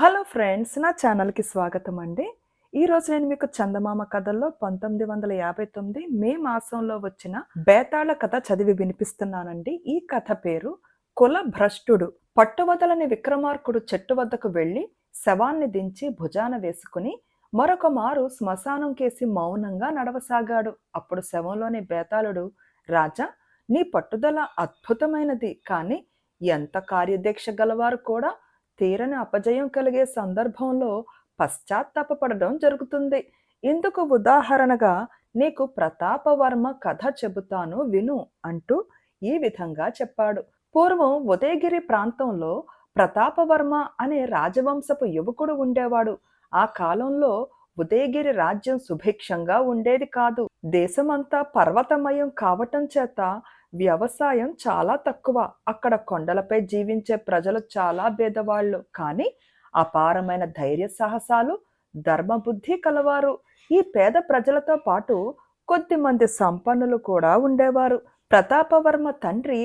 Hello friends నా ఛానల్కి స్వాగతం అండి. ఈరోజు నేను మీకు చందమామ కథల్లో పంతొమ్మిది వందల యాభై తొమ్మిది మే మాసంలో వచ్చిన బేతాళ కథ చదివి వినిపిస్తున్నానండి. ఈ కథ పేరు కుల భ్రష్టుడు. పట్టువదలని విక్రమార్కుడు చెట్టు వద్దకు వెళ్ళి శవాన్ని దించి భుజాన వేసుకుని మరొక మారు శ్మశానం కేసి మౌనంగా నడవసాగాడు. అప్పుడు శవంలోని బేతాళుడు రాజా నీ పట్టుదల అద్భుతమైనది. కానీ ఎంత కార్యదీక్ష గలవారు కూడా తీరని అపజయం కలిగే సందర్భంలో పశ్చాత్తాపపడడం జరుగుతుంది. ఇందుకు ఉదాహరణగా నీకు ప్రతాపవర్మ కథ చెబుతాను విను అంటూ ఈ విధంగా చెప్పాడు. పూర్వం ఉదయగిరి ప్రాంతంలో ప్రతాపవర్మ అనే రాజవంశపు యువకుడు ఉండేవాడు. ఆ కాలంలో ఉదయగిరి రాజ్యం సుభిక్షంగా ఉండేది కాదు. దేశమంతా పర్వతమయం కావటం చేత వ్యవసాయం చాలా తక్కువ. అక్కడ కొండలపై జీవించే ప్రజలు చాలా భేదవాళ్ళు. కానీ అపారమైన ధైర్య సాహసాలు ధర్మబుద్ధి కలవారు. ఈ పేద ప్రజలతో పాటు కొద్దిమంది సంపన్నులు కూడా ఉండేవారు. ప్రతాపవర్మ తండ్రి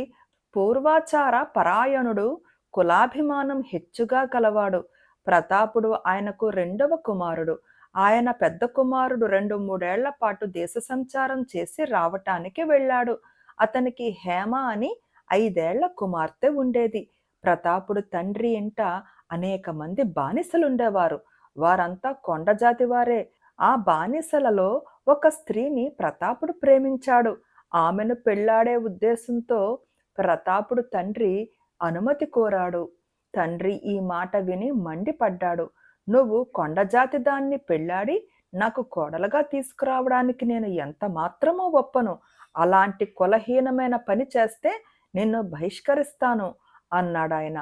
పూర్వాచార పరాయణుడు కులాభిమానం హెచ్చుగా కలవాడు ప్రతాపుడు ఆయనకు రెండవ కుమారుడు. ఆయన పెద్ద కుమారుడు రెండు మూడేళ్ళ పాటు దేశ సంచారం చేసి రావటానికి వెళ్ళాడు. అతనికి హేమ అని ఐదేళ్ళ కుమార్తె ఉండేది. ప్రతాపుడు తండ్రి ఇంట అనేక మంది బానిసలుండేవారు. వారంతా కొండజాతి వారే. ఆ బానిసలలో ఒక స్త్రీని ప్రతాపుడు ప్రేమించాడు. ఆమెను పెళ్ళాడే ఉద్దేశంతో ప్రతాపుడు తండ్రి అనుమతి కోరాడు. తండ్రి ఈ మాట విని మండిపడ్డాడు. నువ్వు కొండజాతి దాన్ని పెళ్ళాడి నాకు కోడలుగా తీసుకురావడానికి నేను ఎంత మాత్రమో ఒప్పను. అలాంటి కులహీనమైన పని చేస్తే నిన్ను బహిష్కరిస్తాను అన్నాడు ఆయన.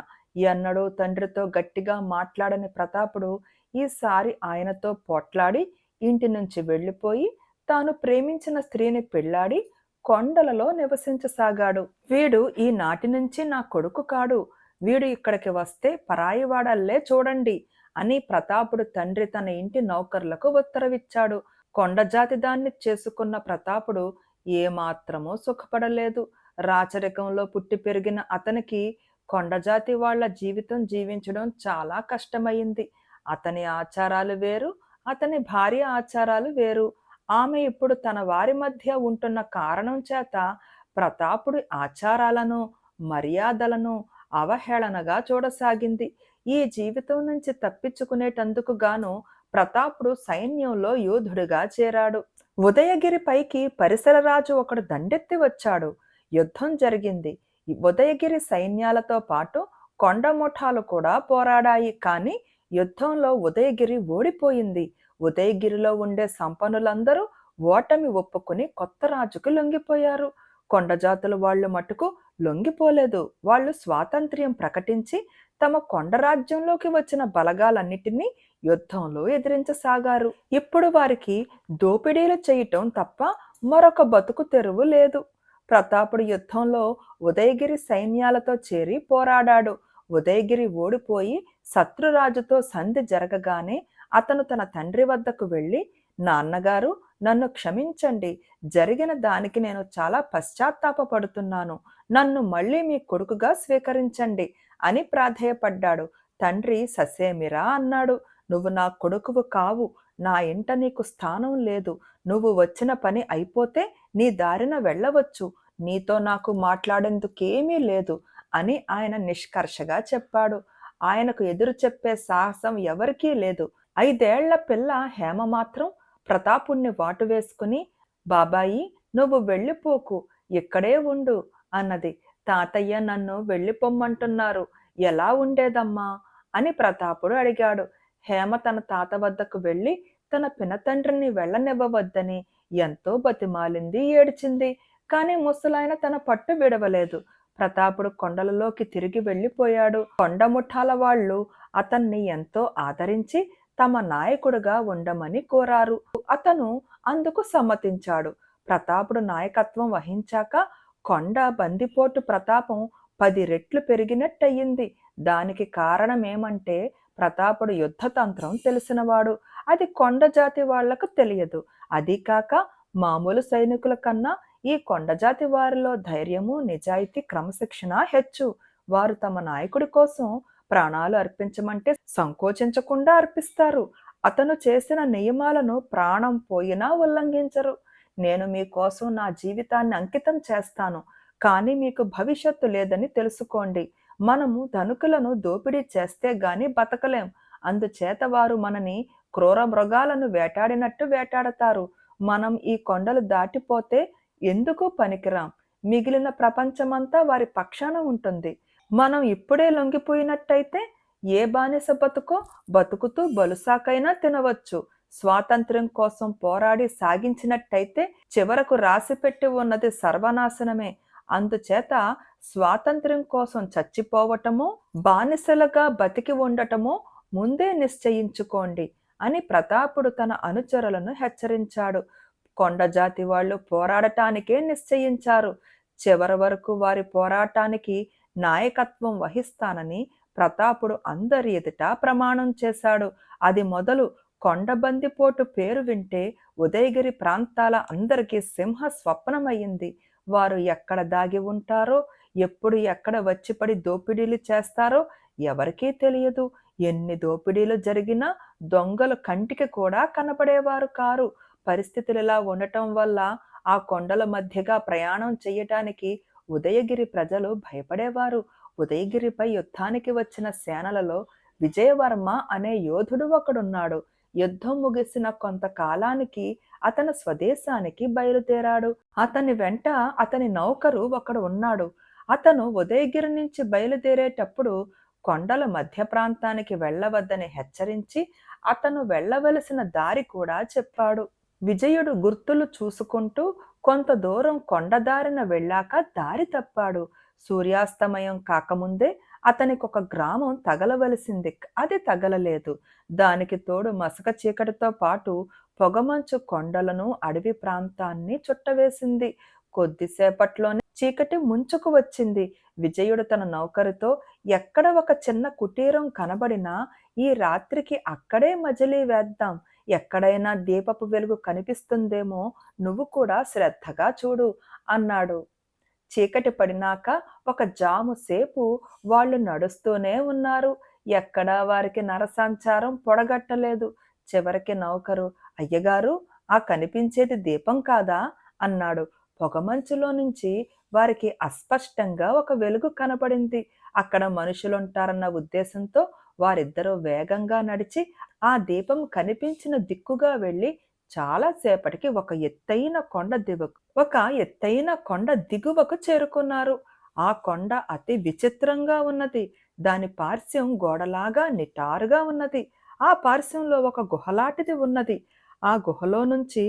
ఎన్నడూ తండ్రితో గట్టిగా మాట్లాడని ప్రతాపుడు ఈసారి ఆయనతో పోట్లాడి ఇంటి నుంచి వెళ్ళిపోయి తాను ప్రేమించిన స్త్రీని పెళ్ళాడి కొండలలో నివసించసాగాడు. వీడు ఈ నాటి నుంచి నా కొడుకు కాడు. వీడు ఇక్కడికి వస్తే పరాయివాడల్లే చూడండి అని ప్రతాపుడు తండ్రి తన ఇంటి నౌకర్లకు ఉత్తరవిచ్చాడు. కొండజాతి దాన్ని చేసుకున్న ప్రతాపుడు ఏమాత్రమూ సుఖపడలేదు. రాచరికంలో పుట్టి పెరిగిన అతనికి కొండజాతి వాళ్ళ జీవితం జీవించడం చాలా కష్టమైంది అతని ఆచారాలు వేరు అతని భార్య ఆచారాలు వేరు. ఆమె ఇప్పుడు తన వారి మధ్య ఉంటున్న కారణం చేత ప్రతాపుడి ఆచారాలను మర్యాదలను అవహేళనగా చూడసాగింది. ఈ జీవితం నుంచి తప్పించుకునేటందుకు గాను ప్రతాపుడు సైన్యంలో యోధుడిగా చేరాడు. ఉదయగిరి పైకి పరిసరరాజు ఒకడు దండెత్తి వచ్చాడు. యుద్ధం జరిగింది. ఉదయగిరి సైన్యాలతో పాటు కొండ ముఠాలు కూడా పోరాడాయి. కానీ యుద్ధంలో ఉదయగిరి ఓడిపోయింది. ఉదయగిరిలో ఉండే సంపన్నులందరూ ఓటమి ఒప్పుకుని కొత్త రాజుకు లొంగిపోయారు. కొండజాతుల వాళ్ళు మటుకు లొంగిపోలేదు. వాళ్ళు స్వాతంత్ర్యం ప్రకటించి తమ కొండ రాజ్యంలోకి వచ్చిన బలగాలన్నిటినీ యుద్ధంలో ఎదిరించసాగారు. ఇప్పుడు వారికి దోపిడీలు చేయటం తప్ప మరొక బతుకు తెరువు లేదు. ప్రతాపుడు యుద్ధంలో ఉదయగిరి సైన్యాలతో చేరి పోరాడాడు. ఉదయగిరి ఓడిపోయి శత్రురాజుతో సంధి జరగగానే అతను తన తండ్రి వద్దకు వెళ్ళి నాన్నగారు నన్ను క్షమించండి. జరిగిన దానికి నేను చాలా పశ్చాత్తాపపడుతున్నాను. నన్ను మళ్ళీ మీ కొడుకుగా స్వీకరించండి అని ప్రాధేయపడ్డాడు. తండ్రి ససేమిరా అన్నాడు. నువ్వు నా కొడుకువు కావు. నా ఇంట నీకు స్థానం లేదు. నువ్వు వచ్చిన పని అయిపోతే నీ దారిన వెళ్ళవచ్చు. నీతో నాకు మాట్లాడేందుకేమీ లేదు అని ఆయన నిష్కర్షగా చెప్పాడు. ఆయనకు ఎదురు చెప్పే సాహసం ఎవరికీ లేదు. ఐదేళ్ళ పిల్ల హేమ మాత్రం ప్రతాపుణ్ణి వాటు వేసుకుని బాబాయి నువ్వు వెళ్ళిపోకు. ఇక్కడే ఉండు. అన్నది. తాతయ్య నన్ను వెళ్ళిపోమ్మంటున్నారు. ఎలా ఉండేదమ్మా? అని ప్రతాపుడు అడిగాడు. హేమ తన తాత వద్దకు వెళ్ళి తన పినతండ్రిని వెళ్ళనివ్వవద్దని ఎంతో బతిమాలింది ఏడ్చింది. కానీ ముసలాయన తన పట్టు విడవలేదు. ప్రతాపుడు కొండలలోకి తిరిగి వెళ్ళిపోయాడు. కొండ ముఠాల వాళ్ళు అతన్ని ఎంతో ఆదరించి తమ నాయకుడుగా ఉండమని కోరారు. అతను అందుకు సమ్మతించాడు. ప్రతాపుడు నాయకత్వం వహించాక కొండ బందిపోటు ప్రతాపం పది రెట్లు పెరిగినట్టయింది. దానికి కారణమేమంటే ప్రతాపుడు యుద్ధతంత్రం తెలిసినవాడు. అది కొండ జాతి వాళ్ళకు తెలియదు. అది కాక మామూలు సైనికుల కన్నా ఈ కొండజాతి వారిలో ధైర్యము నిజాయితీ క్రమశిక్షణ హెచ్చు. వారు తమ నాయకుడి కోసం ప్రాణాలు అర్పించమంటే సంకోచించకుండా అర్పిస్తారు. అతను చేసిన నియమాలను ప్రాణం పోయినా ఉల్లంఘించరు. నేను మీకోసం నా జీవితాన్ని అంకితం చేస్తాను. కానీ మీకు భవిష్యత్తు లేదని తెలుసుకోండి. మనము ధనుకులను దోపిడీ చేస్తే గాని బతకలేం. అందుచేత వారు మనని క్రూర మృగాలను వేటాడినట్టు వేటాడతారు. మనం ఈ కొండలు దాటిపోతే ఎందుకు పనికిరాం? మిగిలిన ప్రపంచమంతా వారి పక్షాన ఉంటుంది. మనం ఇప్పుడే లొంగిపోయినట్టయితే ఏ బానిస బతుకో బతుకుతూ బలుసాకైనా తినవచ్చు. స్వాతంత్ర్యం కోసం పోరాడి సాగించినట్టయితే చివరకు రాసిపెట్టి ఉన్నది సర్వనాశనమే. అందుచేత స్వాతంత్ర్యం కోసం చచ్చిపోవటమో బానిసలుగా బతికి ఉండటమో ముందే నిశ్చయించుకోండి అని ప్రతాపుడు తన అనుచరులను హెచ్చరించాడు. కొండజాతి వాళ్ళు పోరాడటానికే నిశ్చయించారు. చివరి వరకు వారి పోరాటానికి నాయకత్వం వహిస్తానని ప్రతాపుడు అందరి ఎదుట ప్రమాణం చేశాడు. అది మొదలు కొండబందిపోటు పేరు వింటే ఉదయగిరి ప్రాంతాల అందరికీ సింహ స్వప్నమయ్యింది వారు ఎక్కడ దాగి ఉంటారో ఎప్పుడు ఎక్కడ వచ్చిపడి దోపిడీలు చేస్తారో ఎవరికీ తెలియదు. ఎన్ని దోపిడీలు జరిగినా దొంగలు కంటికి కూడా కనపడేవారు కారు. పరిస్థితులు ఇలా ఉండటం వల్ల ఆ కొండల మధ్యగా ప్రయాణం చేయటానికి ఉదయగిరి ప్రజలు భయపడేవారు. ఉదయగిరిపై యుద్ధానికి వచ్చిన సేనలలో విజయవర్మ అనే యోధుడు ఒకడున్నాడు. యుద్ధం ముగిసిన కొంతకాలానికి అతను స్వదేశానికి బయలుదేరాడు. అతని వెంట అతని నౌకరు ఒకడు ఉన్నాడు. అతను ఉదయగిరి నుంచి బయలుదేరేటప్పుడు కొండల మధ్య ప్రాంతానికి వెళ్ళవద్దని హెచ్చరించి అతను వెళ్ళవలసిన దారి కూడా చెప్పాడు. విజయుడు గుర్తులు చూసుకుంటూ కొంత దూరం కొండదారిన వెళ్ళాక దారి తప్పాడు. సూర్యాస్తమయం కాకముందే అతనికి ఒక గ్రామం తగలవలసింది. అది తగలలేదు. దానికి తోడు మసక చీకటితో పాటు పొగమంచు కొండలను అడవి ప్రాంతాన్ని చుట్టవేసింది. కొద్దిసేపట్లోనే చీకటి ముంచుకు వచ్చింది. విజయుడు తన నౌకరుతో ఎక్కడ ఒక చిన్న కుటీరం కనబడినా ఈ రాత్రికి అక్కడే మజిలీ వేద్దాం. ఎక్కడైనా దీపపు వెలుగు కనిపిస్తుందేమో నువ్వు కూడా శ్రద్ధగా చూడు అన్నాడు. చీకటి పడినాక ఒక జాము సేపు వాళ్ళు నడుస్తూనే ఉన్నారు. ఎక్కడా వారికి నరసంచారం పొడగట్టలేదు. చివరికి నౌకరు అయ్యగారు ఆ కనిపించేది దీపం కాదా? అన్నాడు. పొగమంచులో నుంచి వారికి అస్పష్టంగా ఒక వెలుగు కనపడింది. అక్కడ మనుషులుంటారన్న ఉద్దేశంతో వారిద్దరూ వేగంగా నడిచి ఆ దీపం కనిపించిన దిక్కుగా వెళ్ళి చాలాసేపటికి ఒక ఎత్తైన కొండ దిగు ఒక ఎత్తైన కొండ దిగువకు చేరుకున్నారు. ఆ కొండ అతి విచిత్రంగా ఉన్నది. దాని పార్శ్వం గోడలాగా నిటారుగా ఉన్నది. ఆ పార్శ్వంలో ఒక గుహలాంటిది ఉన్నది. ఆ గుహలో నుంచి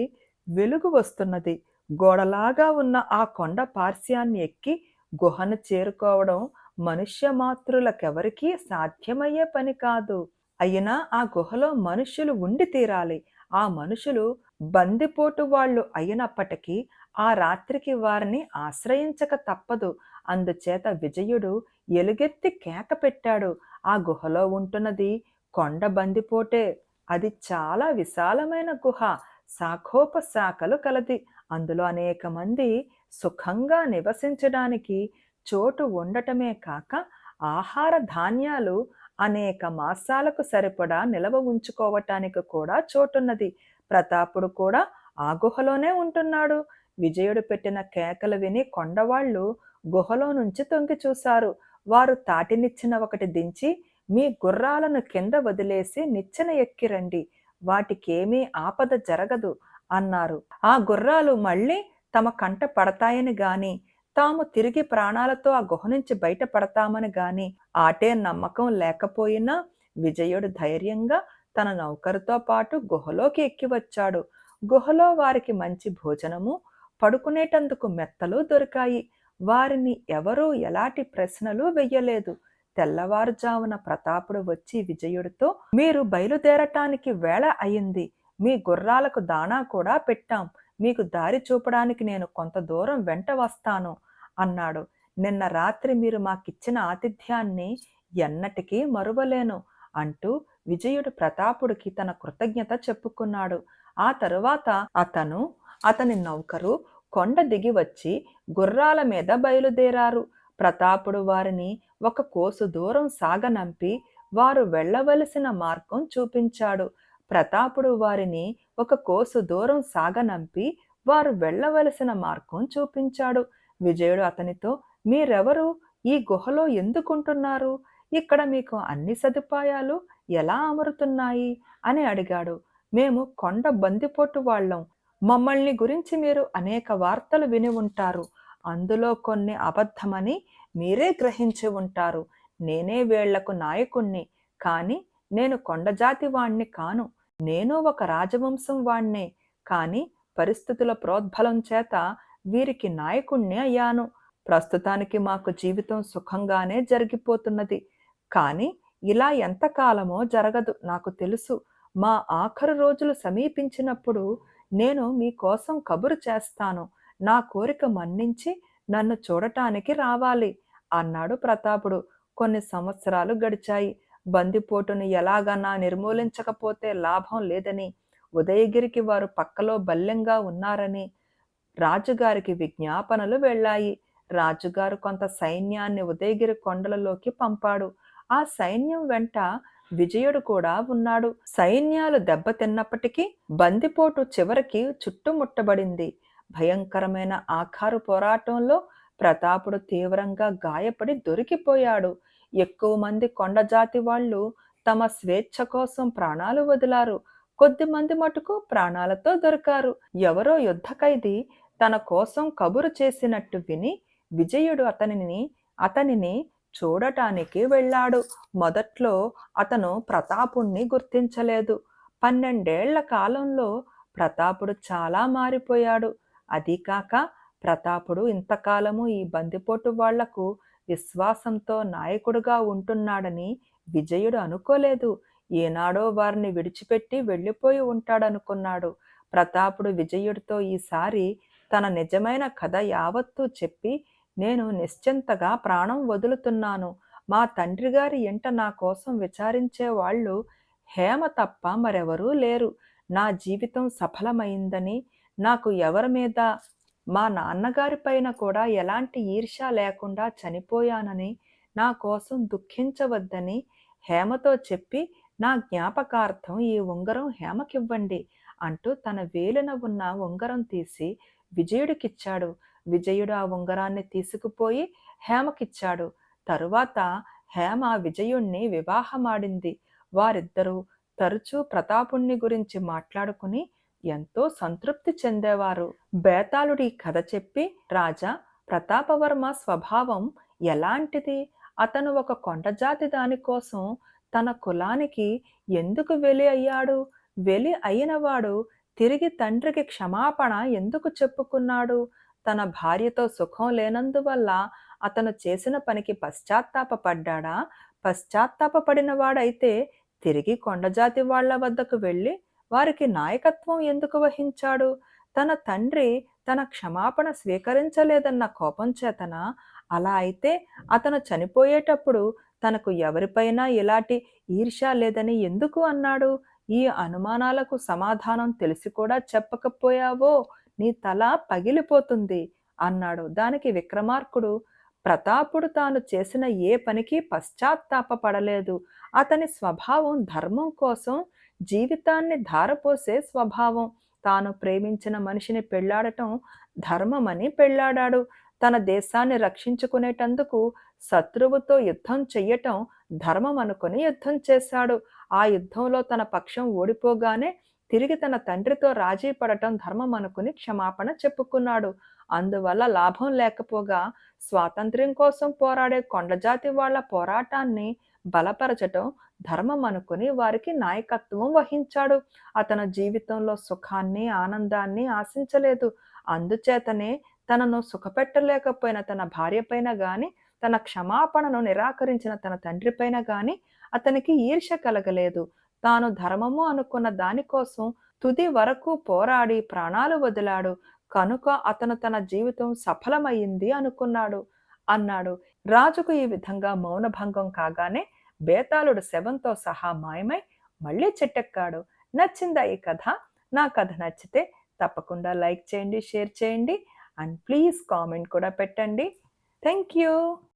వెలుగు వస్తున్నది. గోడలాగా ఉన్న ఆ కొండ పార్శ్యాన్ని ఎక్కి గుహను చేరుకోవడం మనుష్య మాతృలకెవరికీ సాధ్యమయ్యే పని కాదు. అయినా ఆ గుహలో మనుషులు ఉండి తీరాలి. ఆ మనుషులు బందిపోటు వాళ్ళు అయినప్పటికీ ఆ రాత్రికి వారిని ఆశ్రయించక తప్పదు. అందుచేత విజయుడు ఎలుగెత్తి కేక పెట్టాడు. ఆ గుహలో ఉంటున్నది కొండ బందిపోటే. అది చాలా విశాలమైన గుహ. శాఖోపశాఖలు కలది. అందులో అనేక మంది సుఖంగా నివసించడానికి చోటు ఉండటమే కాక ఆహార ధాన్యాలు అనేక మాసాలకు సరిపడా నిలవ ఉంచుకోవటానికి కూడా చోటున్నది. ప్రతాపుడు కూడా ఆ గుహలోనే ఉంటున్నాడు. విజయుడు పెట్టిన కేకలు విని కొండవాళ్ళు గుహలో నుంచి తొంగి చూశారు. వారు తాటినిచ్చిన ఒకటి దించి మీ గుర్రాలను కింద వదిలేసి నిచ్చెన ఎక్కిరండి వాటికేమీ ఆపద జరగదు అన్నారు. ఆ గుర్రాలు మళ్ళీ తమ కంట పడతాయని గాని తాము తిరిగి ప్రాణాలతో ఆ గుహ నుంచి బయటపడతామని గాని ఆటే నమ్మకం లేకపోయినా విజయుడు ధైర్యంగా తన నౌకరుతో పాటు గుహలోకి ఎక్కి వచ్చాడు. గుహలో వారికి మంచి భోజనము పడుకునేటందుకు మెత్తలు దొరికాయి. వారిని ఎవరూ ఎలాంటి ప్రశ్నలు వెయ్యలేదు తెల్లవారుజామున ప్రతాపుడు వచ్చి విజయుడితో మీరు బయలుదేరటానికి వేళ అయింది. మీ గుర్రాలకు దాణా కూడా పెట్టాం. మీకు దారి చూపడానికి నేను కొంత దూరం వెంట వస్తాను. అన్నాడు. నిన్న రాత్రి మీరు మాకిచ్చిన ఆతిథ్యాన్ని ఎన్నటికీ మరువలేను అంటూ విజయుడు ప్రతాపుడికి తన కృతజ్ఞత చెప్పుకున్నాడు. ఆ తరువాత అతను అతని నౌకరు కొండ దిగి వచ్చి గుర్రాల మీద బయలుదేరారు. ప్రతాపుడు వారిని ఒక కోసు దూరం సాగనంపి వారు వెళ్ళవలసిన మార్గం చూపించాడు. ప్రతాపుడు వారిని ఒక కోసు దూరం సాగనంపి వారు వెళ్ళవలసిన మార్గం చూపించాడు. విజయుడు అతనితో మీరెవరు? ఈ గుహలో ఎందుకుంటున్నారు? ఇక్కడ మీకు అన్ని సదుపాయాలు ఎలా అమరుతున్నాయి? అని అడిగాడు. మేము కొండ బందిపోటు వాళ్ళం. మమ్మల్ని గురించి మీరు అనేక వార్తలు విని ఉంటారు. అందులో కొన్ని అబద్ధమని మీరే గ్రహించి ఉంటారు. నేనే వేళ్ళకు నాయకుణ్ణి. కానీ నేను కొండజాతి వాణ్ణి కాను. నేను ఒక రాజవంశం వాణ్ణే. కానీ పరిస్థితుల ప్రోద్బలం చేత వీరికి నాయకుణ్ణి అయ్యాను. ప్రస్తుతానికి మాకు జీవితం సుఖంగానే జరిగిపోతున్నది. కానీ ఇలా ఎంతకాలమో జరగదు నాకు తెలుసు. మా ఆఖరు రోజులు సమీపించినప్పుడు నేను మీకోసం కబురు చేస్తాను. నా కోరిక మన్నించి నన్ను చూడటానికి రావాలి అన్నాడు ప్రతాపుడు. కొన్ని సంవత్సరాలు గడిచాయి. బందిపోటును ఎలాగన్నా నిర్మూలించకపోతే లాభం లేదని ఉదయగిరికి వారు పక్కలో బల్లెంగా ఉన్నారని రాజుగారికి విజ్ఞాపనలు వెళ్ళాయి. రాజుగారు కొంత సైన్యాన్ని ఉదయగిరి కొండలలోకి పంపాడు. ఆ సైన్యం వెంట విజయుడు కూడా ఉన్నాడు. సైన్యాలు దెబ్బతిన్నప్పటికీ బందిపోటు చివరికి చుట్టుముట్టబడింది. భయంకరమైన ఆఖారు పోరాటంలో ప్రతాపుడు తీవ్రంగా గాయపడి దొరికిపోయాడు. ఎక్కువ మంది కొండజాతి వాళ్ళు తమ స్వేచ్ఛ కోసం ప్రాణాలు వదిలారు. కొద్ది మంది మటుకు ప్రాణాలతో దొరికారు. ఎవరో యుద్ధ ఖైదీ తన కోసం కబురు చేసినట్టు విని విజయుడు అతనిని అతనిని చూడటానికి వెళ్ళాడు. మొదట్లో అతను ప్రతాపుణ్ణి గుర్తించలేదు. పన్నెండేళ్ళ కాలంలో ప్రతాపుడు చాలా మారిపోయాడు. అదీకాక ప్రతాపుడు ఇంతకాలము ఈ బందిపోటు వాళ్ళకు విశ్వాసంతో నాయకుడుగా ఉంటున్నాడని విజయుడు అనుకోలేదు. ఏనాడో వారిని విడిచిపెట్టి వెళ్ళిపోయి ఉంటాడనుకున్నాడు. ప్రతాపుడు విజయుడితో ఈసారి తన నిజమైన కథ యావత్తూ చెప్పి నేను నిశ్చింతగా ప్రాణం వదులుతున్నాను. మా తండ్రి గారి ఇంట నా కోసం విచారించే వాళ్ళు హేమ తప్ప మరెవరూ లేరు. నా జీవితం సఫలమైందని నాకు ఎవరి మీద మా నాన్నగారి పైన కూడా ఎలాంటి ఈర్ష లేకుండా చనిపోయానని నా కోసం దుఃఖించవద్దని హేమతో చెప్పి నా జ్ఞాపకార్థం ఈ ఉంగరం హేమకివ్వండి. అంటూ తన వేలున ఉన్న ఉంగరం తీసి విజయుడికిచ్చాడు. విజయుడు ఆ ఉంగరాన్ని తీసుకుపోయి హేమకిచ్చాడు. తరువాత హేమ విజయుణ్ణి వివాహమాడింది. వారిద్దరూ తరచూ ప్రతాపుణ్ణి గురించి మాట్లాడుకుని ఎంతో సంతృప్తి చెందేవారు. బేతాళుడి కథ చెప్పి రాజా ప్రతాపవర్మ స్వభావం ఎలాంటిది? అతను ఒక కొండజాతి దానికోసం తన కులానికి ఎందుకు వెలి అయ్యాడు? వెలి అయినవాడు తిరిగి తండ్రికి క్షమాపణ ఎందుకు చెప్పుకున్నాడు? తన భార్యతో సుఖం లేనందువల్ల అతను చేసిన పనికి పశ్చాత్తాపడ్డా పశ్చాత్తాపపడినవాడైతే తిరిగి కొండజాతి వాళ్ళ వద్దకు వెళ్ళి వారికి నాయకత్వం ఎందుకు వహించాడు? తన తండ్రి తన క్షమాపణ స్వీకరించలేదన్న కోపం చేతన? అలా అయితే అతను చనిపోయేటప్పుడు తనకు ఎవరిపైనా ఇలాంటి ఈర్ష లేదని ఎందుకు అన్నాడు? ఈ అనుమానాలకు సమాధానం తెలిసి కూడా చెప్పకపోయావో నీ తల పగిలిపోతుంది అన్నాడు. దానికి విక్రమార్కుడు ప్రతాపుడు తాను చేసిన ఏ పనికి పశ్చాత్తాపపడలేదు. అతని స్వభావం ధర్మం కోసం జీవితాన్ని ధారపోసే స్వభావం. తాను ప్రేమించిన మనిషిని పెళ్ళాడటం ధర్మమని పెళ్ళాడాడు. తన దేశాన్ని రక్షించుకునేటందుకు శత్రువుతో యుద్ధం చెయ్యటం ధర్మం అనుకుని యుద్ధం చేశాడు. ఆ యుద్ధంలో తన పక్షం ఓడిపోగానే తిరిగి తన తండ్రితో రాజీ పడటం ధర్మం అనుకుని క్షమాపణ చెప్పుకున్నాడు. అందువల్ల లాభం లేకపోగా స్వాతంత్ర్యం కోసం పోరాడే కొండజాతి వాళ్ళ పోరాటాన్ని బలపరచటం ధర్మం అనుకుని వారికి నాయకత్వం వహించాడు. అతను జీవితంలో సుఖాన్ని ఆనందాన్ని ఆశించలేదు. అందుచేతనే తనను సుఖపెట్టలేకపోయిన తన భార్యపైన గాని తన క్షమాపణను నిరాకరించిన తన తండ్రిపైన గాని అతనికి ఈర్ష కలగలేదు. తాను ధర్మము అనుకున్న దానికోసం తుది వరకు పోరాడి ప్రాణాలు వదిలాడు. కనుక అతను తన జీవితం సఫలమైంది అనుకున్నాడు. అన్నాడు. రాజుకు ఈ విధంగా మౌనభంగం కాగానే బేతాళుడు శవంతో సహా మాయమై మళ్ళీ చెట్టెక్కాడు. నచ్చిందా ఈ కథ? నా కథ నచ్చితే తప్పకుండా లైక్ చేయండి షేర్ చేయండి అండ్ ప్లీజ్ కామెంట్ కూడా పెట్టండి. Thank you.